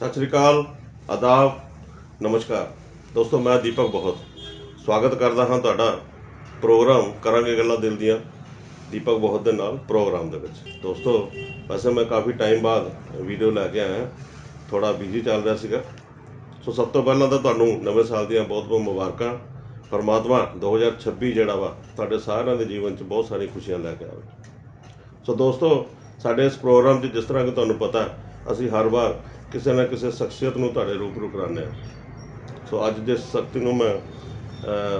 ਸਤਿ ਸ਼੍ਰੀ ਅਕਾਲ, ਆਦਾਬ, ਨਮਸਕਾਰ। ਦੋਸਤੋ, ਮੈਂ ਦੀਪਕ ਬਹੁਤ ਸਵਾਗਤ ਕਰਦਾ ਹਾਂ ਤੁਹਾਡਾ ਪ੍ਰੋਗਰਾਮ ਕਰਾਂਗੇ ਗੱਲਾਂ ਦਿਲ ਦੀਆਂ, ਦੀਪਕ ਬਹੁਤ ਦੇ ਨਾਲ ਪ੍ਰੋਗਰਾਮ ਦੇ ਵਿੱਚ। ਦੋਸਤੋ, ਵੈਸੇ ਮੈਂ ਕਾਫੀ ਟਾਈਮ ਬਾਅਦ ਵੀਡੀਓ ਲੈ ਕੇ ਆਇਆ ਥੋੜਾ ਬਿਜ਼ੀ ਚੱਲ ਰਿਹਾ ਸੀਗਾ। ਸੋ ਸਭ ਤੋਂ ਪਹਿਲਾਂ ਤਾਂ ਤੁਹਾਨੂੰ ਨਵੇਂ ਸਾਲ ਦੀਆਂ ਬਹੁਤ-ਬਹੁਤ ਮੁਬਾਰਕਾਂ। ਪਰਮਾਤਮਾ 2026 ਜਿਹੜਾ ਵਾ, ਤੁਹਾਡੇ ਸਾਰਿਆਂ ਦੇ ਜੀਵਨ 'ਚ ਬਹੁਤ ਸਾਰੀ ਖੁਸ਼ੀਆਂ ਲੈ ਕੇ ਆਵੇ। ਸੋ ਦੋਸਤੋ, ਸਾਡੇ ਇਸ ਪ੍ਰੋਗਰਾਮ 'ਚ ਜਿਸ ਤਰ੍ਹਾਂ ਕਿ ਤੁਹਾਨੂੰ ਪਤਾ, ਅਸੀਂ ਹਰ ਵਾਰ ਕਿਸੇ ਨਾ ਕਿਸੇ ਸ਼ਖਸੀਅਤ ਨੂੰ ਤੁਹਾਡੇ ਰੂਬਰੂ ਕਰਾਉਂਦੇ ਹਾਂ। ਸੋ ਅੱਜ ਜਿਸ ਸ਼ਖਤੀ ਨੂੰ ਮੈਂ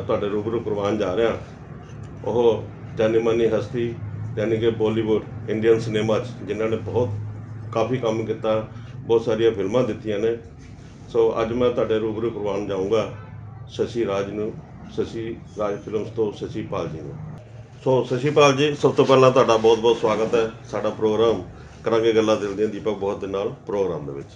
ਤੁਹਾਡੇ ਰੂਬਰੂ ਕਰਵਾਉਣ ਜਾ ਰਿਹਾ, ਉਹ ਜਾਨੀ ਮਾਨੀ ਹਸਤੀ ਯਾਨੀ ਕਿ ਬਾਲੀਵੁੱਡ, ਇੰਡੀਅਨ ਸਿਨੇਮਾ 'ਚ, ਜਿਨ੍ਹਾਂ ਨੇ ਬਹੁਤ ਕਾਫੀ ਕੰਮ ਕੀਤਾ, ਬਹੁਤ ਸਾਰੀਆਂ ਫਿਲਮਾਂ ਦਿੱਤੀਆਂ ਨੇ। ਸੋ ਅੱਜ ਮੈਂ ਤੁਹਾਡੇ ਰੂਬਰੂ ਕਰਵਾਉਣ ਜਾਊਂਗਾ ਸ਼ਸ਼ੀ ਰਾਜ ਨੂੰ, ਸ਼ਸ਼ੀ ਰਾਜ ਫਿਲਮਸ ਤੋਂ ਸ਼ਸ਼ੀ ਪਾਲ ਜੀ ਨੂੰ। ਸੋ ਸ਼ਸ਼ੀ ਪਾਲ ਜੀ, ਸਭ ਤੋਂ ਪਹਿਲਾਂ ਤੁਹਾਡਾ ਬਹੁਤ-ਬਹੁਤ ਸਵਾਗਤ ਹੈ ਸਾਡਾ ਪ੍ਰੋਗਰਾਮ। ਕਰਾਂਗੇ ਗੱਲਾਂ ਦਿਲ ਦੀਆਂ ਦੀਪਕ ਬਹੁਤ ਦੇ ਨਾਲ ਪ੍ਰੋਗਰਾਮ ਦੇ ਵਿੱਚ।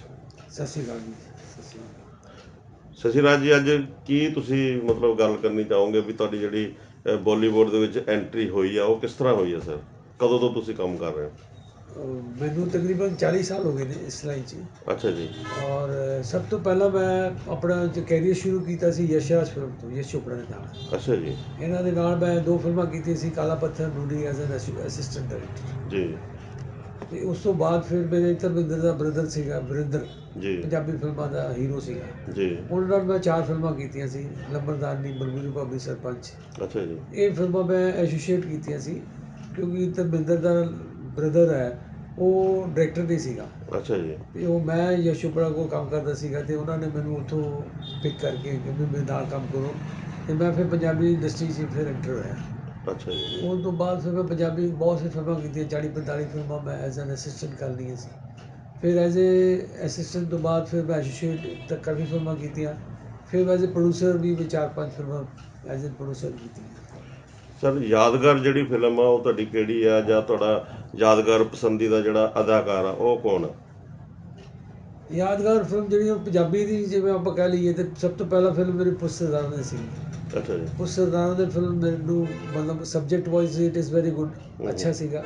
ਸਤਿ ਸ਼੍ਰੀ ਅਕਾਲ ਜੀ ਸਤਿ ਸ਼੍ਰੀ ਅਕਾਲ। ਸ਼ਸ਼ੀ ਰਾਜ ਜੀ ਅੱਜ ਕੀ ਤੁਸੀਂ ਮਤਲਬ ਗੱਲ ਕਰਨੀ ਚਾਹੋਗੇ ਵੀ ਤੁਹਾਡੀ ਜਿਹੜੀ ਬਾਲੀਵੁੱਡ ਦੇ ਵਿੱਚ ਐਂਟਰੀ ਹੋਈ ਆ ਉਹ ਕਿਸ ਤਰ੍ਹਾਂ ਹੋਈ ਆ ਸਰ? ਕਦੋਂ ਤੋਂ ਤੁਸੀਂ ਕੰਮ ਕਰ ਰਹੇ ਅਹ ਮੈਨੂੰ ਤਕਰੀਬਨ 40 ਸਾਲ ਹੋ ਗਏ ਨੇ ਇਸ ਲਾਈਨ 'ਚ। ਹੋ ਅੱਛਾ ਜੀ। ਔਰ ਸਭ ਤੋਂ ਪਹਿਲਾਂ ਮੈਂ ਆਪਣਾ ਜੋ ਕੈਰੀਅਰ ਸ਼ੁਰੂ ਕੀਤਾ ਸੀ ਯਸ਼ਰਾਜ ਫਿਲਮ ਤੋਂ ਯਸ਼ ਚੋਪੜਾ ਦੇ ਨਾਲ। ਅੱਛਾ ਜੀ। ਇਹਨਾਂ ਦੇ ਨਾਲ ਮੈਂ ਦੋ ਫਿਲਮਾਂ ਕੀਤੀਆਂ ਸੀ ਕਾਲਾ ਪੱਥਰ ਨੂਡੀ ਐਜ਼ ਐਨ ਅਸਿਸਟੈਂਟ ਡਾਇਰੈਕਟਰ। ਜੀ। ਤੇ ਉਸ ਤੋਂ ਬਾਅਦ ਫਿਰ ਮੇਰੇ ਧਰਮਿੰਦਰ ਦਾ ਬ੍ਰਦਰ ਸੀਗਾ ਵਰਿੰਦਰ ਜੀ। ਪੰਜਾਬੀ ਫਿਲਮਾਂ ਦਾ ਹੀਰੋ ਸੀਗਾ। ਜੀ। ਉਹਨਾਂ ਨਾਲ ਮੈਂ ਚਾਰ ਫਿਲਮਾਂ ਕੀਤੀਆਂ ਸੀ ਲੰਬਰਦਾਰਨੀ ਬਲਬੂਰੀ ਭਾਬੀ ਸਰਪੰਚ। ਅੱਛਾ ਜੀ। ਇਹ ਫਿਲਮਾਂ ਮੈਂ ਐਸੋਸੀਏਟ ਕੀਤੀਆਂ ਸੀ ਕਿਉਂਕਿ ਧਰਮਿੰਦਰ ਦਾ ਬ੍ਰਦਰ ਹੈ ਉਹ ਡਾਇਰੈਕਟਰ ਨਹੀਂ ਸੀਗਾ। ਅੱਛਾ ਜੀ। ਤੇ ਉਹ ਮੈਂ ਯਸ਼ ਚੋਪੜਾ ਕੋਲ ਕੰਮ ਕਰਦਾ ਸੀਗਾ ਤੇ ਉਹਨਾਂ ਨੇ ਮੈਨੂੰ ਉੱਥੋਂ ਪਿਕ ਕਰਕੇ ਕਿ ਵੀ ਮੇਰੇ ਨਾਲ ਕੰਮ ਕਰੋ। ਤੇ ਮੈਂ ਫਿਰ ਪੰਜਾਬੀ ਇੰਡਸਟਰੀ 'ਚ ਫਿਰ ਐਂਟਰ ਹੋਇਆ। ਅੱਛਾ ਜੀ। ਉਸ ਤੋਂ ਬਾਅਦ ਫਿਰ ਮੈਂ ਪੰਜਾਬੀ ਬਹੁਤ ਸੇ ਫਿਲਮਾਂ ਕੀਤੀਆਂ 40 45 ਫਿਲਮਾਂ ਮੈਂ ਐਜ਼ ਐਨ ਅਸਿਸਟੈਂਟ ਕਰ ਲਈਆਂ ਸੀ। ਫਿਰ ਐਜ਼ ਅ ਅਸਿਸਟੈਂਟ ਤੋਂ ਬਾਅਦ ਫਿਰ ਮੈਂ ਐਸੋਸੀਏਟ ਤੱਕ ਕਾਫੀ ਫਿਲਮਾਂ ਕੀਤੀਆਂ। ਫਿਰ ਐਜ਼ ਅ ਪ੍ਰੋਡਿਊਸਰ ਵੀ ਮੈਂ ਚਾਰ ਪੰਜ ਫਿਲਮਾਂ ਐਜ਼ ਅ ਪ੍ਰੋਡਿਊਸਰ ਕੀਤੀਆਂ। ਸਰ ਯਾਦਗਾਰ ਜਿਹੜੀ ਫਿਲਮ ਆ ਉਹ ਤੁਹਾਡੀ ਕਿਹੜੀ ਆ? ਜਾਂ ਤੁਹਾਡਾ ਯਾਦਗਾਰ ਪਸੰਦੀਦਾ ਜਿਹੜਾ ਅਦਾਕਾਰ ਆ ਉਹ ਕੌਣ ਆ? ਯਾਦਗਾਰ ਫਿਲਮ ਜਿਹੜੀ ਉਹ ਪੰਜਾਬੀ ਦੀ ਜਿਵੇਂ ਆਪਾਂ ਕਹਿ ਲਈਏ ਤੇ ਸਭ ਤੋਂ ਪਹਿਲਾ ਫਿਲਮ ਮੇਰੀ ਪੁੱਛਦਾਰ ਨੇ ਸੀ। ਅੱਛਾ ਜੀ। ਪੁੱਛਦਾਰ ਦੇ ਫਿਲਮ ਮੈਨੂੰ ਮਤਲਬ subject wise it is very good ਅੱਛਾ ਸੀਗਾ।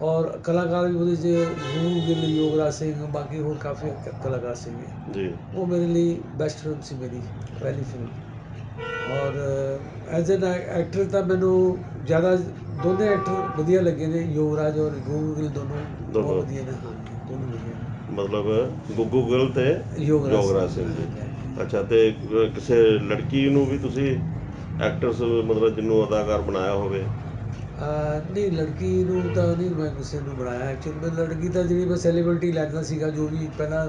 ਔਰ ਕਲਾਕਾਰ ਵੀ ਉਹਦੇ 'ਚ ਗੁਰੂ ਗਿੱਲ ਯੋਗਰਾਜ ਸਿੰਘ ਬਾਕੀ ਹੋਰ ਕਾਫੀ ਕਲਾਕਾਰ ਸੀਗੇ। ਜੀ। ਉਹ ਮੇਰੇ ਲਈ ਬੈਸਟ ਫਿਲਮ ਸੀ ਮੇਰੀ ਪਹਿਲੀ ਫਿਲਮ ਔਰ ਐਜ਼ ਐਨ ਐਕਟਰ ਤਾਂ ਮੈਨੂੰ ਜ਼ਿਆਦਾ ਦੋਨੇ ਐਕਟਰ ਵਧੀਆ ਲੱਗੇ ਨੇ ਯੋਗਰਾਜ ਔਰ ਗੁਰੂ ਗਿੱਲ ਦੋਨੋਂ। ਬਹੁਤ ਵਧੀਆ ਨੇ ਹਾਂ ਦੋਨੋਂ। ਵਧੀਆ ਨੇ। ਮਤਲਬ ਗੁੱਗੂ ਗਿੱਲ ਤੇ ਯੋਗਰਾਜ ਸਿੰਘ। ਜੀ। ਅੱਛਾ ਤੇ ਕਿਸੇ ਲੜਕੀ ਨੂੰ ਵੀ ਤੁਸੀਂ ਐਕਟਰਸ ਮਤਲਬ ਜਿਹਨੂੰ ਅਦਾਕਾਰ ਬਣਾਇਆ ਹੋਵੇ? ਨਹੀਂ ਲੜਕੀ ਨੂੰ ਤਾਂ ਨਹੀਂ ਮੈਂ ਕਿਸੇ ਨੂੰ ਬਣਾਇਆ। ਐਕਚੁਅਲੀ ਮੈਂ ਲੜਕੀ ਤਾਂ ਜਿਹੜੀ ਮੈਂ ਸੈਲੀਬ੍ਰਿਟੀ ਲੈਂਦਾ ਸੀਗਾ ਜੋ ਵੀ ਪਹਿਲਾਂ.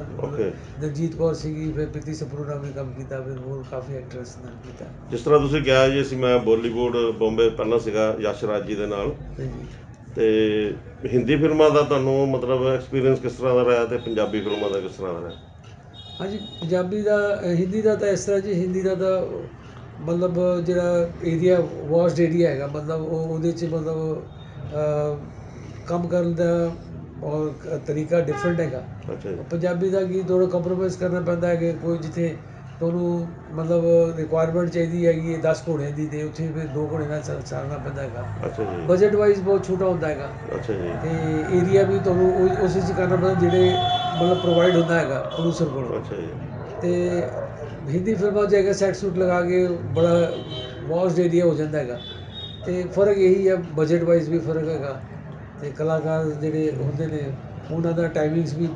ਦਲਜੀਤ ਕੌਰ ਸੀਗੀ ਫਿਰ ਪ੍ਰੀਤੀ ਸਪਰੂ ਨਾਲ ਵੀ ਕੰਮ ਕੀਤਾ ਫਿਰ ਹੋਰ ਕਾਫੀ ਐਕਟਰਸ ਨਾਲ ਕੀਤਾ। ਜਿਸ ਤਰ੍ਹਾਂ ਤੁਸੀਂ ਕਿਹਾ ਜੀ ਅਸੀਂ ਮੈਂ ਬਾਲੀਵੁੱਡ ਬੰਬੇ ਪਹਿਲਾਂ ਸੀਗਾ ਯਸ਼ ਰਾਜ ਜੀ ਦੇ ਨਾਲ। ਤੇ ਹਿੰਦੀ ਫਿਲਮਾਂ ਦਾ ਤੁਹਾਨੂੰ ਮਤਲਬ ਐਕਸਪੀਰੀਅੰਸ ਕਿਸ ਤਰ੍ਹਾਂ ਦਾ ਰਿਹਾ ਤੇ ਪੰਜਾਬੀ ਫਿਲਮਾਂ ਦਾ ਕਿਸ ਤਰ੍ਹਾਂ ਦਾ ਰਿਹਾ? ਹਾਂਜੀ ਪੰਜਾਬੀ ਦਾ ਹਿੰਦੀ ਦਾ ਤਾਂ ਇਸ ਤਰ੍ਹਾਂ ਜੀ ਹਿੰਦੀ ਦਾ ਤਾਂ ਮਤਲਬ ਜਿਹੜਾ ਏਰੀਆ ਵਾਸਟ ਏਰੀਆ ਹੈਗਾ ਮਤਲਬ ਉਹ ਉਹਦੇ 'ਚ ਮਤਲਬ ਕੰਮ ਕਰਨ ਦਾ ਔਰ ਤਰੀਕਾ ਡਿਫਰੈਂਟ ਹੈਗਾ। ਅੱਛਾ ਪੰਜਾਬੀ ਦਾ ਕੀ ਥੋੜਾ ਕੰਪਰੋਮਾਈਜ਼ ਕਰਨਾ ਪੈਂਦਾ ਹੈ ਕਿ ਕੋਈ ਜਿੱਥੇ ਤੁਹਾਨੂੰ ਮਤਲਬ ਰਿਕੁਆਇਰਮੈਂਟ ਚਾਹੀਦੀ ਹੈਗੀ ਹੈ 10 ਘੋੜਿਆਂ ਦੀ ਤੇ ਉੱਥੇ ਫਿਰ 2 ਘੋੜੇ ਨਾਲ ਚੱਲ- ਚੱਲਣਾ ਪੈਂਦਾ ਹੈਗਾ। ਅੱਛਾ ਜੀ। ਬਜਟ ਵਾਈਜ਼ ਬਹੁਤ ਛੋਟਾ ਹੁੰਦਾ ਹੈਗਾ। ਅੱਛਾ ਜੀ। ਤੇ ਏਰੀਆ ਵੀ ਤੁਹਾਨੂੰ ਉਹ- ਉਸ ਵਿੱਚ ਕਰਨਾ ਪੈਂਦਾ ਜਿਹੜੇ ਮਤਲਬ ਪ੍ਰੋਵਾਈਡ ਹੁੰਦਾ ਹੈਗਾ ਪ੍ਰੋਡਿਊਸਰ ਕੋਲੋਂ। ਅੱਛਾ ਜੀ। ਤੇ ਹਿੰਦੀ ਫਿਲਮਾਂ 'ਚ ਹੈਗਾ ਸੈਟ ਸੂਟ ਲਗਾ ਕੇ ਬੜਾ ਵਾਸਟ ਏਰੀਆ ਹੋ ਜਾਂਦਾ ਹੈਗਾ। ਤੇ ਫ਼ਰਕ ਇਹੀ ਹੈ ਬਜਟ ਵਾਈਜ਼ ਵੀ ਫ਼ਰਕ ਹੈਗਾ। ਤੇ ਕਲਾਕਾਰ ਜਿਹੜੇ ਹੁੰਦੇ ਨੇ ਉਹਨਾਂ ਦਾ ਟਾਈਮਿੰਗਸ ਵੀ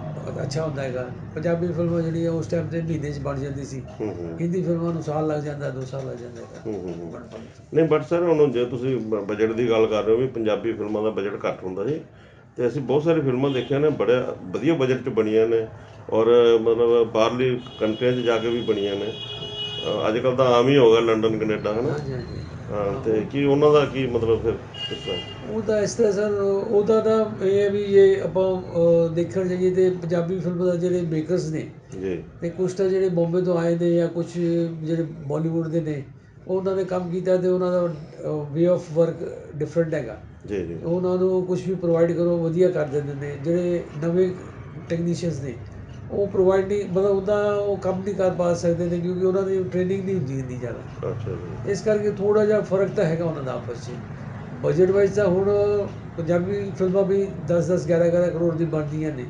ਅੱਛਾ ਹੁੰਦਾ ਹੈਗਾ। ਪੰਜਾਬੀ ਫਿਲਮਾਂ ਜਿਹੜੀਆਂ ਉਸ ਟਾਈਮ ਤੇ ਮਹੀਨੇ 'ਚ ਬਣ ਜਾਂਦੀ ਸੀ। ਹਿੰਦੀ ਫਿਲਮਾਂ ਨੂੰ ਸਾਲ ਲੱਗ ਜਾਂਦਾ ਦੋ ਸਾਲ ਲੱਗ ਜਾਂਦਾ ਹੈਗਾ। ਨਹੀਂ ਬਟ ਸਰ ਹੁਣ ਜੇ ਤੁਸੀਂ ਬਜਟ ਦੀ ਗੱਲ ਕਰ ਰਹੇ ਹੋ ਵੀ ਪੰਜਾਬੀ ਫਿਲਮਾਂ ਦਾ ਬਜਟ ਘੱਟ ਹੁੰਦਾ ਜੀ ਤੇ ਅਸੀਂ ਬਹੁਤ ਸਾਰੀ ਫਿਲਮਾਂ ਦੇਖੀਆਂ ਨੇ ਬੜੇ ਵਧੀਆ ਬਜਟ 'ਚ ਬਣੀਆਂ ਨੇ ਔਰ ਮਤਲਬ ਬਾਹਰਲੀ ਕੰਟਰੀਆਂ 'ਚ ਜਾ ਕੇ ਵੀ ਬਣੀਆਂ ਨੇ। ਅੱਜ ਕੱਲ ਤਾਂ ਆਮ ਹੀ ਹੋ ਗਿਆ ਲੰਡਨ ਕੈਨੇਡਾ ਹਨਾ? ਹਾਂਜੀ ਹਾਂਜੀ। ਹਾਂ ਤੇ ਕੀ ਉਹਨਾਂ ਦਾ ਕੀ ਮਤਲਬ ਫਿਰ ਕਿਸ ਤਰ੍ਹਾਂ? ਉਹਦਾ ਇਸ ਤਰ੍ਹਾਂ ਸਰ ਉਹਦਾ ਤਾਂ ਇਹ ਹੈ ਵੀ ਇਹ ਆਪਾਂ ਅਹ, ਦੇਖਣ ਜਾਈਏ ਤੇ ਪੰਜਾਬੀ ਫਿਲਮ ਦਾ ਜਿਹੜੇ ਮੇਕਰਸ ਨੇ ਜੀ। ਤੇ ਕੁਛ ਤਾਂ ਜਿਹੜੇ ਬੰਬੇ ਤੋਂ ਆਏ ਨੇ ਜਾਂ ਕੁਝ ਜਿਹੜੇ ਬਾਲੀਵੁੱਡ ਦੇ ਨੇ ਉਹਨਾਂ ਨੇ ਕੰਮ ਕੀਤਾ ਤੇ ਉਹਨਾਂ ਦਾ ਵੇ ਆਫ ਵਰਕ ਡਿਫਰੈਂਟ ਹੈਗਾ। ਜੀ ਜੀ। ਉਹਨਾਂ ਨੂੰ ਕੁਝ ਵੀ ਪ੍ਰੋਵਾਈਡ ਕਰੋ ਵਧੀਆ ਕਰ ਦਿੰਦੇ ਨੇ। ਜਿਹੜੇ ਨਵੇਂ ਟੈਕਨੀਸ਼ੀਅਨਸ ਨੇ ਉਹ ਪ੍ਰੋਵਾਈਡ ਨਹੀਂ ਮਤਲਬ ਉਹਦਾ ਉਹ ਕੰਮ ਨਹੀਂ ਕਰ ਪਾ ਸਕਦੇ ਨੇ ਕਿਉਂਕਿ ਉਹਨਾਂ ਦੀ ਟ੍ਰੇਨਿੰਗ ਨਹੀਂ ਹੁੰਦੀ ਇੰਨੀ ਜ਼ਿਆਦਾ। ਅੱਛਾ ਜੀ। ਇਸ ਕਰਕੇ ਥੋੜਾ ਜਿਹਾ ਫ਼ਰਕ ਤਾਂ ਹੈਗਾ ਉਹਨਾਂ ਦਾ ਆਪਸ 'ਚ ਬਜਟ ਵਾਈਜ਼ ਤਾਂ ਹੁਣ ਪੰਜਾਬੀ ਫਿਲਮਾਂ ਵੀ 10 10 11 11 ਕਰੋੜ ਦੀ ਬਣਦੀਆਂ ਨੇ।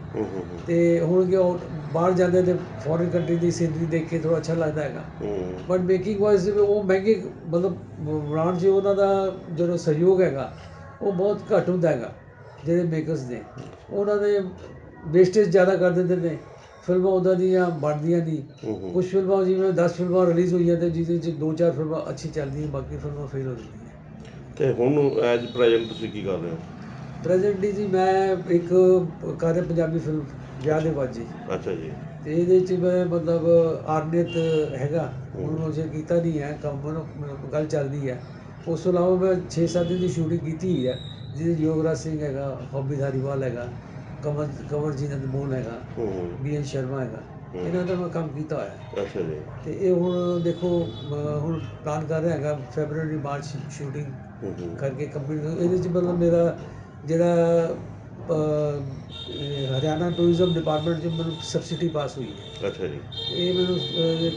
ਤੇ ਹੁਣ ਕਿ ਉਹ ਬਾਹਰ ਜਾਂਦੇ ਤੇ ਫੋਰਨ ਕੰਟਰੀ ਦੀ ਸੀਨਰੀ ਦੇਖ ਕੇ ਥੋੜਾ ਅੱਛਾ ਲੱਗਦਾ ਹੈਗਾ। ਬਟ ਮੇਕਿੰਗ ਵਾਈਜ਼ ਉਹ ਮਹਿੰਗੇ ਮਤਲਬ ਬਣਾਉਣ 'ਚ ਉਹਨਾਂ ਦਾ ਜਿਹੜਾ ਸਹਿਯੋਗ ਹੈਗਾ ਉਹ ਬਹੁਤ ਘੱਟ ਹੁੰਦਾ ਹੈਗਾ ਜਿਹੜੇ ਮੇਕਰਸ ਨੇ। ਉਹਨਾਂ ਦੇ ਵੇਸਟੇਜ ਜ਼ਿਆਦਾ ਕਰ ਦਿੰਦੇ ਨੇ। ਫਿਲਮਾਂ ਉਹਨਾਂ ਦੀਆਂ ਬਣਦੀਆਂ ਨਹੀਂ। ਕੁਝ ਫਿਲਮਾਂ ਜਿਵੇਂ 10 ਫਿਲਮਾਂ ਰਿਲੀਜ਼ ਹੋਈਆਂ ਤੇ ਜਿਹਦੇ 'ਚ ਦੋ ਚਾਰ ਫਿਲਮਾਂ ਅੱਛੀ ਚੱਲਦੀਆਂ ਬਾਕੀ ਫਿਲਮਾਂ ਫੇਲ ਹੋ ਜਾਂਦੀਆਂ। ਤੇ ਹੁਣ ਐਜ ਪ੍ਰੈਜ਼ੈਂਟ ਤੁਸੀਂ ਕੀ ਕਰ ਰਹੇ ਹੋ? ਪ੍ਰੈਜ਼ੈਂਟਲੀ ਜੀ ਮੈਂ ਇੱਕ ਕਰ ਰਿਹਾ ਪੰਜਾਬੀ ਫਿਲਮ ਵਿਆਹ ਦੇ ਬਾਜੀ ਅੱਛਾ ਜੀ। ਤੇ ਇਹਦੇ 'ਚ ਮੈਂ ਮਤਲਬ ਆਰਨਿਤ ਹੈਗਾ ਉਹਨੂੰ ਅਜੇ ਕੀਤਾ ਨਹੀਂ ਹੈ ਕੰਮ ਗੱਲ ਚੱਲਦੀ ਹੈ। ਉਸ ਤੋਂ ਇਲਾਵਾ ਮੈਂ 6-7 ਦਿਨ ਦੀ ਸ਼ੂਟਿੰਗ ਕੀਤੀ ਹੈ ਜਿਹਦੇ ਯੋਗਰਾਜ ਸਿੰਘ ਹੈਗਾ ਹੌਬੀ ਧਾਰੀਵਾਲ ਹੈਗਾ। ਕਮਰ ਕਮਰਜੀਤ ਅਨਮੋਲ ਹੈਗਾ ਹੂੰ ਹੂੰ, ਬੀ ਐਨ ਸ਼ਰਮਾ ਹੈਗਾ। ਇਹਨਾਂ ਦਾ ਮੈਂ ਕੰਮ ਕੀਤਾ ਹੋਇਆ। ਹੈ। ਅੱਛਾ ਜੀ। ਤੇ ਇਹ ਹੁਣ ਦੇਖੋ ਮ- ਹੁਣ ਪਲਾਨ ਕਰ ਰਿਹਾ ਹੈਗਾ ਫੈਬਰੂਅਰੀ ਮਾਰਚ ਸ਼ੂਟਿੰਗ ਹੂੰ ਹੂੰ। ਕਰਕੇ ਕੰਪਲੀਟ ਇਹਦੇ 'ਚ ਮਤਲਬ ਮੇਰਾ ਜਿਹੜਾ ਅ, ਇਹ ਹਰਿਆਣਾ ਟੂਰਿਜ਼ਮ ਡਿਪਾਰਟਮੈਂਟ 'ਚ ਮੈਨੂੰ ਸਬਸਿਡੀ ਪਾਸ ਹੋਈ ਹੈ। ਅੱਛਾ ਜੀ। ਇਹ ਮੈਨੂੰ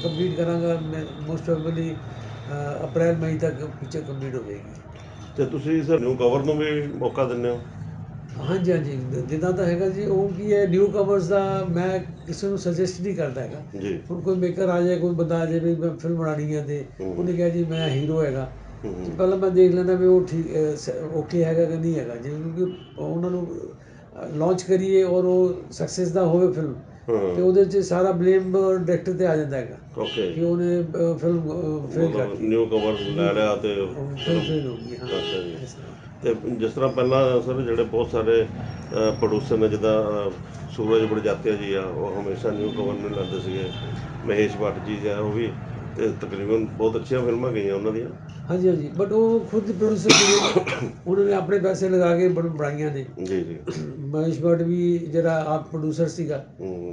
ਕੰਪਲੀਟ ਕਰਾਂਗਾ ਮੈਂ ਮੋਸਟ ਪ੍ਰੋਬਬਲੀ ਅਪ੍ਰੈਲ ਮਈ ਤੱਕ ਪਿਕਚਰ ਕੰਪਲੀਟ ਹੋ ਜਾਏਗੀ। ਤੇ ਤੁਸੀਂ ਸਰ ਨਿਊ ਕਵਰ ਨੂੰ ਵੀ ਮੌਕਾ ਦਿੰਦੇ ਹੋ? ਹਾਂਜੀ ਹਾਂਜੀ। ਜਿੱਦਾਂ ਤਾਂ ਹੈਗਾ ਜੀ ਉਹ ਕੀ ਹੈ ਨਿਊ ਕਮਰਸ ਦਾ ਮੈਂ ਕਿਸੇ ਨੂੰ ਸੁਜੈਸਟ ਨਹੀਂ ਕਰਦਾ ਹੈਗਾ। ਜੀ। ਹੁਣ ਕੋਈ ਮੇਕਰ ਆ ਜਾਏ ਕੋਈ ਬੰਦਾ ਆ ਜਾਏ ਵੀ ਮੈਂ ਫਿਲਮ ਬਣਾਉਣੀ ਹੈ। ਤੇ। ਉਹਨੇ ਕਿਹਾ ਜੀ ਮੈਂ ਹੀਰੋ ਹੈਗਾ। ਪਹਿਲਾਂ ਮੈਂ ਦੇਖ ਲੈਂਦਾ ਵੀ ਉਹ ਠੀਕ ਓਕੇ ਹੈਗਾ ਕਿ ਨਹੀਂ ਹੈਗਾ। ਜੇ ਕਿਉਂਕਿ ਉਹਨਾਂ ਨੂੰ ਲਾਂਚ ਕਰੀਏ ਔਰ ਉਹ ਸਕਸੈਸ ਦਾ ਹੋਵੇ ਫਿਲਮ ਤੇ ਉਹਦੇ 'ਚ ਸਾਰਾ ਬਲੇਮ ਡਾਇਰੈਕਟਰ ਤੇ ਆ ਜਾਂਦਾ ਹੈਗਾ। ਓਕੇ ਕਿ ਉਹਨੇ ਫਿਲਮ ਫੇਲ ਕਰਤੀ। ਨਿਊ ਕਵਰ ਲੈ ਲਿਆ ਤੇ ਫਿਲਮ ਫੇਲ ਹੋ ਗਈ ਹਾਂ। ਤੇ ਜਿਸ ਤਰ੍ਹਾਂ ਪਹਿਲਾਂ ਸਰ ਜਿਹੜੇ ਬਹੁਤ ਸਾਰੇ ਪ੍ਰੋਡਿਊਸਰ ਨੇ ਜਿੱਦਾਂ ਸੂਰਜ ਬੜਜਾਤਿਆ ਜੀ ਆ ਉਹ ਹਮੇਸ਼ਾ ਨਿਊ ਕਵਰ ਨੂੰ ਲੈਂਦੇ ਸੀਗੇ। ਮਹੇਸ਼ ਭੱਟ ਜੀ ਆ ਉਹ ਵੀ ਤੇ ਤਕਰੀਬਨ ਬਹੁਤ ਅੱਛੀਆਂ ਫਿਲਮਾਂ ਗਈਆਂ ਉਹਨਾਂ ਦੀਆਂ। ਹਾਂਜੀ ਹਾਂਜੀ। ਬਟ ਉਹ ਖੁਦ ਪ੍ਰੋਡਿਊਸਰ ਸੀਗੇ। ਉਹਨਾਂ ਨੇ ਆਪਣੇ ਪੈਸੇ ਲਗਾ ਕੇ ਬਣ- ਬਣਾਈਆਂ ਨੇ। ਜੀ ਜੀ। ਮਹੇਸ਼ ਭੱਟ ਵੀ ਜਿਹੜਾ ਆਪ ਪ੍ਰੋਡਿਊਸਰ ਸੀਗਾ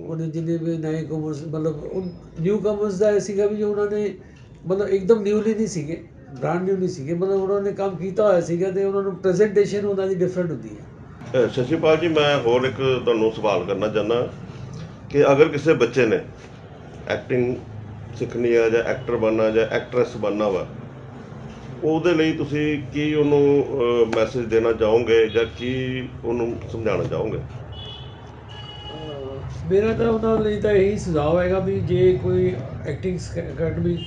ਉਹਨੇ ਜਿੰਨੇ ਵੀ ਨਏ ਕਮਰਸ ਮਤਲਬ ਨਿਊ ਕਮਰਸ ਦਾ ਸੀਗਾ ਵੀ ਜੋ ਉਹਨਾਂ ਨੇ ਮਤਲਬ ਇੱਕਦਮ ਨਿਊਲੀ ਨਹੀਂ ਸੀਗੇ। ਬ੍ਰਾਂਡ ਨਿਊ ਨਹੀਂ ਸੀਗੇ ਮਤਲਬ ਉਹਨਾਂ ਨੇ ਕੰਮ ਕੀਤਾ ਹੋਇਆ ਸੀਗਾ ਤੇ ਉਹਨਾਂ ਨੂੰ ਪ੍ਰੈਜੈਂਟੇਸ਼ਨ ਉਹਨਾਂ ਦੀ ਡਿਫਰੈਂਟ ਹੁੰਦੀ ਹੈ ਸ਼ਸ਼ੀਪਾਲ ਜੀ ਮੈਂ ਹੋਰ ਇੱਕ ਤੁਹਾਨੂੰ ਸਵਾਲ ਕਰਨਾ ਚਾਹੁੰਦਾ ਕਿ ਅਗਰ ਕਿਸੇ ਬੱਚੇ ਨੇ ਐਕਟਿੰਗ ਸਿੱਖਣੀ ਆ ਜਾਂ ਐਕਟਰ ਬਣਨਾ ਜਾਂ ਐਕਟਰੈਸ ਬਣਨਾ ਵਾ ਉਹਦੇ ਲਈ ਤੁਸੀਂ ਕੀ ਉਹਨੂੰ ਮੈਸੇਜ ਦੇਣਾ ਚਾਹੋਗੇ ਜਾਂ ਕੀ ਉਹਨੂੰ ਸਮਝਾਉਣਾ ਚਾਹੋਗੇ? ਮੇਰਾ ਤਾਂ ਉਹਨਾਂ ਲਈ ਤਾਂ ਇਹੀ ਸੁਝਾਅ ਹੈਗਾ ਵੀ ਜੇ ਕੋਈ ਐਕਟਿੰਗ ਅਕੈਡਮੀ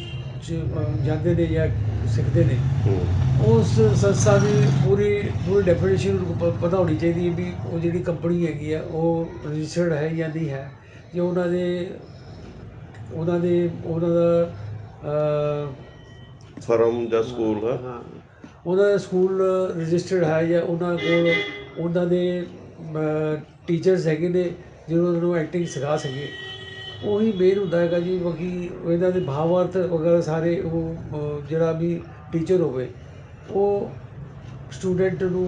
ਜਾਂਦੇ ਨੇ ਜਾਂ ਸਿੱਖਦੇ ਨੇ ਉਸ ਸੰਸਥਾ ਦੀ ਪੂਰੀ ਪੂਰੀ ਡੈਫੀਨੇਸ਼ਨ ਪਤਾ ਹੋਣੀ ਚਾਹੀਦੀ ਹੈ ਵੀ ਉਹ ਜਿਹੜੀ ਕੰਪਨੀ ਹੈਗੀ ਆ ਉਹ ਰਜਿਸਟਰਡ ਹੈ ਜਾਂ ਨਹੀਂ ਹੈ ਜੇ ਉਹਨਾਂ ਦੇ ਉਹਨਾਂ ਦੇ ਉਹਨਾਂ ਦਾ ਫਰਮ ਜਾਂ ਸਕੂਲ ਹੈ? ਹਾਂ ਉਹਨਾਂ ਦਾ ਸਕੂਲ ਰਜਿਸਟਰਡ ਹੈ ਜਾਂ ਉਹਨਾਂ ਕੋਲ ਉਹਨਾਂ ਦੇ ਟੀਚਰਸ ਹੈਗੇ ਨੇ ਜਿਹਨਾਂ ਨੂੰ ਐਕਟਿੰਗ ਸਿਖਾ ਸਕੇ ਉਹੀ ਮੇਨ ਹੁੰਦਾ ਹੈਗਾ ਜੀ ਬਾਕੀ ਇਹਨਾਂ ਦੇ ਭਾਵਾਰਥ ਵਗੈਰਾ ਸਾਰੇ ਉਹ ਜਿਹੜਾ ਵੀ ਟੀਚਰ ਹੋਵੇ ਉਹ ਸਟੂਡੈਂਟ ਨੂੰ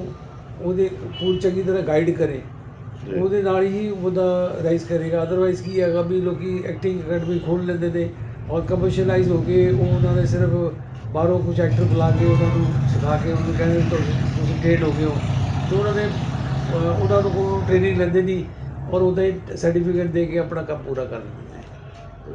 ਉਹਦੇ ਪੂਰੀ ਚੰਗੀ ਤਰ੍ਹਾਂ ਗਾਈਡ ਕਰੇ। ਉਹਦੇ ਨਾਲ ਹੀ ਉਹਦਾ ਰਾਈਜ਼ ਕਰੇਗਾ। ਅਦਰਵਾਈਜ਼ ਕੀ ਹੈਗਾ ਵੀ ਲੋਕੀ ਐਕਟਿੰਗ ਅਕੈਡਮੀ ਖੋਲ੍ਹ ਲੈਂਦੇ ਨੇ ਔਰ ਕਮਰਸ਼ੀਅਲਾਈਜ਼ ਹੋ ਕੇ ਉਹ ਉਹਨਾਂ ਨੇ ਸਿਰਫ ਬਾਹਰੋਂ ਕੁਝ ਐਕਟਰ ਬੁਲਾ ਕੇ ਉਹਨਾਂ ਨੂੰ ਸਿਖਾ ਕੇ ਉਹਨੂੰ ਕਹਿੰਦੇ ਤੁਸੀਂ ਟ੍ਰੇਨ ਹੋ ਗਏ ਹੋ। ਤੇ ਉਹਨਾਂ ਅਹ, ਉਹਨਾਂ ਨੂੰ ਕੋਈ ਟ੍ਰੇਨਿੰਗ ਲੈਂਦੇ ਨਹੀਂ। ਔਰ ਉਹਦਾ ਹੀ ਸਰਟੀਫਿਕੇਟ ਦੇ ਕੇ ਆਪਣਾ ਕੰਮ ਪੂਰਾ ਕਰ ਲੈਂਦੇ ਨੇ।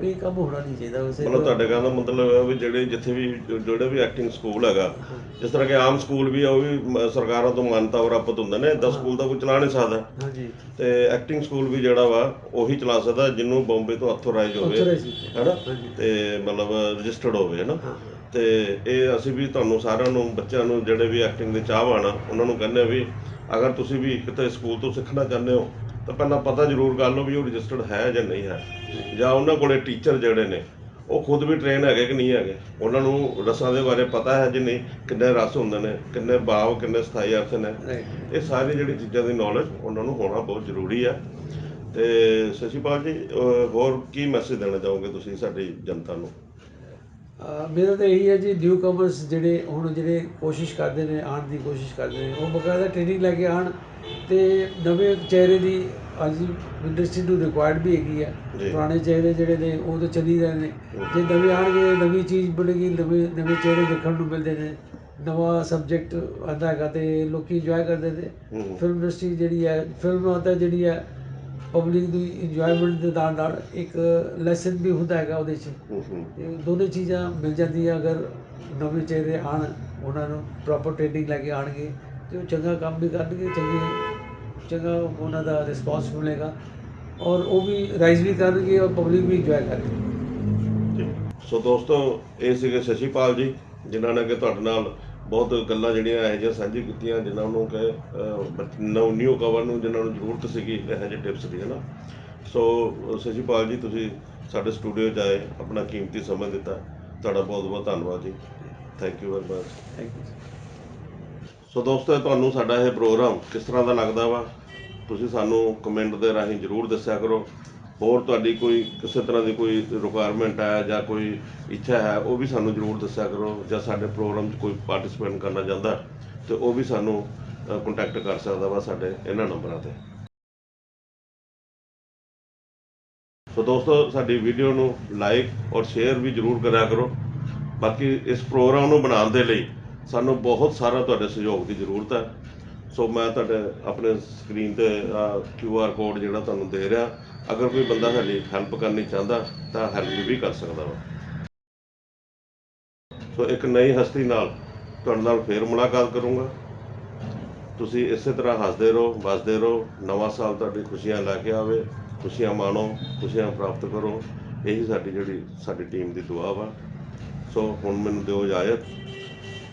ਤੇ ਇਹ ਕੰਮ ਹੋਣਾ ਨਹੀਂ ਚਾਹੀਦਾ ਵੈਸੇ। ਮਤਲਬ ਤੁਹਾਡੇ ਕਹਿਣ ਦਾ ਮਤਲਬ ਹੈ ਵੀ ਜਿਹੜੇ ਜਿੱਥੇ ਵੀ ਜਿਹੜੇ ਵੀ ਐਕਟਿੰਗ ਸਕੂਲ ਹੈਗਾ ਜਿਸ ਤਰ੍ਹਾਂ ਕਿ ਆਮ ਸਕੂਲ ਵੀ ਆ ਉਹ ਵੀ ਮ- ਸਰਕਾਰਾਂ ਤੋਂ ਮਾਨਤਾ ਪ੍ਰਾਪਤ ਹੁੰਦੇ ਨੇ। ਇਦਾਂ ਸਕੂਲ ਤਾਂ ਕੋਈ ਚਲਾ ਨਹੀਂ ਸਕਦਾ। ਹਾਂਜੀ। ਤੇ ਐਕਟਿੰਗ ਸਕੂਲ ਵੀ ਜਿਹੜਾ ਵਾ ਉਹੀ ਚਲਾ ਸਕਦਾ ਜਿਹਨੂੰ ਬੰਬੇ ਤੋਂ ਅਥੋਰਾਈਜ਼ ਹੋਵੇ। Authorized ਕੀਤੇ। ਹੈਨਾ? ਹਾਂਜੀ। ਤੇ ਮਤਲਬ ਰਜਿਸਟਰਡ ਹੋਵੇ ਹੈਨਾ? ਹਾਂ। ਤੇ ਇਹ ਅਸੀਂ ਵੀ ਤੁਹਾਨੂੰ ਸਾਰਿਆਂ ਨੂੰ ਬੱਚਿਆਂ ਨੂੰ ਜਿਹੜੇ ਵੀ ਐਕਟਿੰਗ ਦੇ ਚਾਹਵਾਨ ਆ ਉਹਨਾਂ ਨੂੰ ਕਹਿੰਦੇ ਆ ਵੀ ਅਗਰ ਤੁਸੀਂ ਵੀ ਕਿਤੇ ਸਕੂਲ ਤੋਂ ਸਿੱਖਣਾ ਚਾਹੁੰਦੇ ਹੋ ਤਾਂ ਪਹਿਲਾਂ ਪਤਾ ਜ਼ਰੂਰ ਕਰ ਲਓ ਵੀ ਉਹ ਰਜਿਸਟਰਡ ਹੈ ਜਾਂ ਨਹੀਂ ਹੈ। ਜਾਂ ਉਹਨਾਂ ਕੋਲੇ ਟੀਚਰ ਜਿਹੜੇ ਨੇ ਉਹ ਖੁਦ ਵੀ ਟ੍ਰੇਨ ਹੈਗੇ ਕਿ ਨਹੀਂ ਹੈਗੇ? ਉਹਨਾਂ ਨੂੰ ਰਸਾਂ ਦੇ ਬਾਰੇ ਪਤਾ ਹੈ ਜਾਂ ਨਹੀਂ? ਕਿੰਨੇ ਰਸ ਹੁੰਦੇ ਨੇ ਕਿੰਨੇ ਭਾਵ ਕਿੰਨੇ ਸਥਾਈ ਅਰਥ ਨੇ? ਇਹ ਸਾਰੀ ਜਿਹੜੀ ਚੀਜ਼ਾਂ ਦੀ ਨੌਲੇਜ ਉਹਨਾਂ ਨੂੰ ਹੋਣਾ ਬਹੁਤ ਜ਼ਰੂਰੀ ਹੈ। ਤੇ ਸ਼ਸ਼ੀਪਾਲ ਜੀ ਹੋਰ ਕੀ ਮੈਸੇਜ ਦੇਣਾ ਚਾਹੋਗੇ ਤੁਸੀਂ ਸਾਡੀ ਜਨਤਾ ਨੂੰ? ਮੇਰਾ ਤਾਂ ਇਹੀ ਹੈ ਜੀ ਨਿਊ ਕਮਰਸ ਜਿਹੜੇ ਹੁਣ ਜਿਹੜੇ ਕੋਸ਼ਿਸ਼ ਕਰਦੇ ਨੇ ਆਉਣ ਦੀ ਕੋਸ਼ਿਸ਼ ਕਰਦੇ ਨੇ ਉਹ ਬਕਾਇਦਾ ਟ੍ਰੇਨਿੰਗ ਲੈ ਕੇ ਆਉਣ। ਤੇ ਨਵੇਂ ਚਿਹਰੇ ਦੀ ਅੱਜ ਇੰਡਸਟਰੀ ਨੂੰ ਰਿਕੁਆਇਰਡ ਵੀ ਹੈਗੀ ਜੀ। ਪੁਰਾਣੇ ਚਿਹਰੇ ਜਿਹੜੇ ਨੇ ਉਹ ਤਾਂ ਚੱਲੀ ਰਹੇ ਨੇ। ਜੇ ਨਵੇਂ ਆਉਣਗੇ ਨਵੀਂ ਚੀਜ਼ ਬਣੇਗੀ ਨਵੇਂ ਨਵੇਂ ਚਿਹਰੇ ਦੇਖਣ ਨੂੰ ਮਿਲਦੇ ਨੇ। ਨਵਾਂ ਸਬਜੈਕਟ ਆਉਂਦਾ ਹੈਗਾ ਤੇ ਲੋਕੀ ਇੰਜੋਏ ਕਰਦੇ ਨੇ। ਹੂੰ। ਫਿਲਮ ਇੰਡਸਟਰੀ ਜਿਹੜੀ ਹੈ ਫਿਲਮ ਤਾਂ ਜਿਹੜੀ ਹੈ ਪਬਲਿਕ ਦੀ ਇੰਜੋਇਮੈਂਟ ਦੇ ਨਾਲ ਨਾਲ ਇੱਕ ਲੈਸਨ ਵੀ ਹੁੰਦਾ ਹੈਗਾ ਉਹਦੇ 'ਚ। ਹੂੰ ਹੂੰ। ਇਹ ਦੋਨੇ ਚੀਜ਼ਾਂ ਮਿਲ ਜਾਂਦੀਆਂ ਅਗਰ ਨਵੇਂ ਚਿਹਰੇ ਆਣ ਉਹਨਾਂ ਨੂੰ ਪ੍ਰੋਪਰ ਟ੍ਰੇਨਿੰਗ ਲੈ ਕੇ ਆਣਗੇ ਤੇ ਉਹ ਚੰਗਾ ਕੰਮ ਵੀ ਕਰਨਗੇ ਚੰਗੀ ਚੰਗਾ ਉਹਨਾਂ ਦਾ ਰਿਸਪੌਂਸ ਮਿਲੇਗਾ ਔਰ ਉਹ ਵੀ ਰਾਈਜ਼ ਵੀ ਕਰਨਗੇ ਔਰ ਪਬਲਿਕ ਵੀ ਇੰਜੋਏ ਕਰੇਗੀ। ਸੋ ਦੋਸਤੋ ਇਹ ਸੀਗੇ ਸ਼ਸ਼ੀਪਾਲ ਜੀ ਜਿਨ੍ਹਾਂ ਨੇ ਕਿ ਤੁਹਾਡੇ ਨਾਲ ਬਹੁਤ ਗੱਲਾਂ ਜਿਹੜੀਆਂ ਇਹੋ ਜਿਹੀਆਂ ਸਾਂਝੀ ਕੀਤੀਆਂ ਜਿਨ੍ਹਾਂ ਨੂੰ ਕਿ ਨਵ ਨਿਊ ਕਵਰ ਨੂੰ ਜਿਨ੍ਹਾਂ ਨੂੰ ਜ਼ਰੂਰਤ ਸੀਗੀ ਇਹੋ ਜਿਹੇ ਟਿਪਸ ਦੀ ਹੈ ਨਾ ਸੋ ਸ਼ਸ਼ੀਪਾਲ ਜੀ ਤੁਸੀਂ ਸਾਡੇ ਸਟੂਡੀਓ 'ਚ ਆਏ ਆਪਣਾ ਕੀਮਤੀ ਸਮਾਂ ਦਿੱਤਾ। ਤੁਹਾਡਾ ਬਹੁਤ ਬਹੁਤ ਧੰਨਵਾਦ ਜੀ। Thank you very much thank you so ਦੋਸਤੋ ਤੁਹਾਨੂੰ ਸਾਡਾ ਇਹ ਪ੍ਰੋਗਰਾਮ ਕਿਸ ਤਰ੍ਹਾਂ ਦਾ ਲੱਗਦਾ ਵਾ? ਤੁਸੀਂ ਸਾਨੂੰ ਕਮੈਂਟ ਦੇ ਰਾਹੀਂ ਜਰੂਰ ਦੱਸਿਆ ਕਰੋ। ਹੋਰ ਤੁਹਾਡੀ ਕੋਈ ਕਿਸੇ ਤਰ੍ਹਾਂ ਦੀ ਕੋਈ ਰਿਕੁਆਇਰਮੈਂਟ ਹੈ ਜਾਂ ਕੋਈ ਇੱਛਾ ਹੈ, ਉਹ ਵੀ ਸਾਨੂੰ ਜਰੂਰ ਦੱਸਿਆ ਕਰੋ ਜਾਂ ਸਾਡੇ ਪ੍ਰੋਗਰਾਮ 'ਚ ਕੋਈ ਪਾਰਟਿਸਿਪੇਟ ਕਰਨਾ ਚਾਹੁੰਦਾ, ਤੇ ਉਹ ਵੀ ਸਾਨੂੰ ਕੰਟੈਕਟ ਕਰ ਸਕਦਾ ਵਾ ਸਾਡੇ ਇਹਨਾਂ ਨੰਬਰਾਂ ਤੇ। ਸੋ ਦੋਸਤੋ, ਸਾਡੀ ਵੀਡੀਓ ਨੂੰ ਲਾਈਕ ਔਰ ਸ਼ੇਅਰ ਵੀ ਜਰੂਰ ਕਰਿਆ ਕਰੋ। ਬਾਕੀ ਇਸ ਪ੍ਰੋਗਰਾਮ ਨੂੰ ਬਣਾਉਣ ਦੇ ਲਈ ਸਾਨੂੰ ਬਹੁਤ ਸਾਰਾ ਤੁਹਾਡੇ ਸਹਿਯੋਗ ਦੀ ਜ਼ਰੂਰਤ ਹੈ। ਸੋ ਮੈਂ ਤੁਹਾਡੇ ਆਪਣੇ ਸਕਰੀਨ ਤੇ ਕਿਊ ਆਰ ਕੋਡ ਜਿਹੜਾ ਤੁਹਾਨੂੰ ਦੇ ਰਿਹਾ। ਅਗਰ ਕੋਈ ਬੰਦਾ ਸਾਡੀ ਹੈਲਪ ਕਰਨੀ ਚਾਹੁੰਦਾ, ਤਾਂ ਹੈਲਪ ਵੀ ਕਰ ਸਕਦਾ ਵਾ। ਸੋ ਇੱਕ ਨਈ ਹਸਤੀ ਨਾਲ ਤੁਹਾਡੇ ਨਾਲ ਫੇਰ ਮੁਲਾਕਾਤ ਕਰੂੰਗਾ। ਤੁਸੀਂ ਇਸੇ ਤਰ੍ਹਾਂ ਹੱਸਦੇ ਰਹੋ, ਵਸਦੇ ਰਹੋ। ਨਵਾਂ ਸਾਲ ਤੁਹਾਡੀ ਖੁਸ਼ੀਆਂ ਲੈ ਕੇ ਆਵੇ, ਖੁਸ਼ੀਆਂ ਮਾਣੋ, ਖੁਸ਼ੀਆਂ ਪ੍ਰਾਪਤ ਕਰੋ। ਇਹੀ ਸਾਡੀ ਜਿਹੜੀ ਸਾਡੀ ਟੀਮ ਦੀ ਦੁਆ ਵਾ। ਸੋ ਹੁਣ ਮੈਨੂੰ ਦਿਓ ਇਜਾਜ਼ਤ।